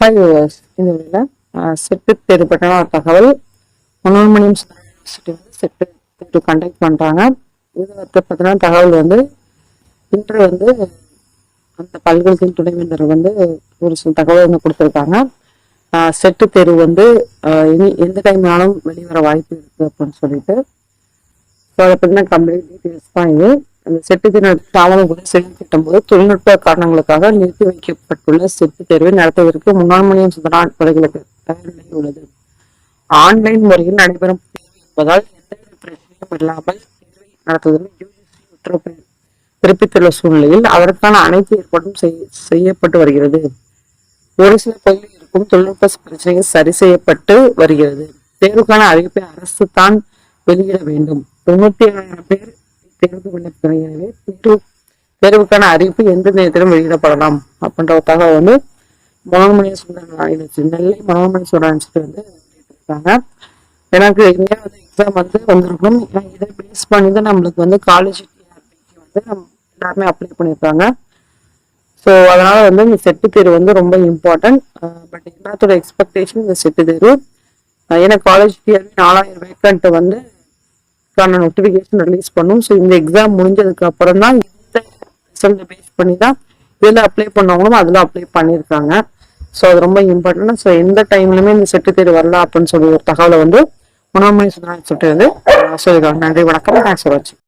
Hi viewers இந்த வீடியோவில் set தேர்வு பற்றின ஒரு தகவல். மனோன்மணியம் யூனிவர்சிட்டி வந்து செட்டு தேர்வு கண்டக்ட் பண்ணுறாங்க இது பற்றின தகவல் வந்து இன்று வந்து அந்த பல்கலைக்கழக துணைவேந்தர் வந்து ஒரு சில தகவல் வந்து கொடுத்துருக்காங்க. செட்டு தேர்வு வந்து இனி எந்த டைம்னாலும் வெளிவர வாய்ப்பு இருக்குது அப்படின்னு சொல்லிட்டு. ஸோ அதை பற்றின கம்ப்ளீட் டீட்டெயில்ஸ் தான் இது. அந்த செட்டு தேர்வு தாமதம் கூட போது தொழில்நுட்ப காரணங்களுக்காக நிறுத்தி வைக்கப்பட்டுள்ள செட்டு தேர்வை நடத்துவதற்கு முன்னாள் மணியம் சுதனா பல்கலைக்கழக தயார் உள்ளது. ஆன்லைன் முறையில் நடைபெறும் தேர்வு என்பதால் எந்தவித பிரச்சனையும் இல்லாமல் தேர்வை நடத்துவதில் யூஜிசி உத்தரவு பிறப்பித்துள்ள சூழ்நிலையில் அதற்கான அனைத்து ஏற்பாடும் செய்யப்பட்டு வருகிறது. ஒரு சில பகுதியில் இருக்கும் தொழில்நுட்ப பிரச்சனைகள் சரி செய்யப்பட்டு வருகிறது. தேர்வுக்கான அறிவிப்பை அரசு தான் வெளியிட வேண்டும். தொண்ணூத்தி ஏழாயிரம் பேர் தேர்வு விண்ணப்பிக்கிறார் தேர்வு தேர்வுக்கான அறிவிப்பு எந்த நேரத்திலும் வெளியிடப்படலாம் அப்படின்ற தகவல் வந்து மனோன்மணி சுந்தரன் நெல்லை மனோன்மணி சுந்தரன் வந்து இருக்காங்க எனக்கு இங்கே வந்து எக்ஸாம் வந்து வந்திருக்கும். ஏன்னா இதை பேஸ் பண்ணி தான் நம்மளுக்கு வந்து காலேஜ் வந்து நம்ம எல்லாருமே அப்ளை பண்ணியிருக்காங்க. ஸோ அதனால வந்து இந்த செட்டு தேர்வு வந்து ரொம்ப இம்பார்ட்டன்ட் பட் எல்லாத்தோட எக்ஸ்பெக்டேஷன் இந்த செட்டு தேர்வு. ஏன்னா காலேஜ் டிஆர்பி நாலாயிரம் வேக்கண்ட் வந்து நோட்டிஃபிகேஷன் ரிலீஸ் பண்ணும். ஸோ இந்த எக்ஸாம் முடிஞ்சதுக்கு அப்புறம் தான் இந்த ரிசல்ட்டை பேஸ் பண்ணி தான் இதில் அப்ளை பண்ணவங்களும் அதில் அப்ளை பண்ணியிருக்காங்க. ஸோ அது ரொம்ப இம்பார்ட்டன்ட் ஸோ எந்த டைம்லையுமே இந்த செட்டு தேர்வு வரல அப்படின்னு சொல்லி ஒரு தகவலை வந்து மனோமணி சுந்தரன் சொல்லிட்டு வந்து சொல்லியிருக்காங்க நன்றி வணக்கம். தேங்க்ஸ் ஃபார் வாட்சிங்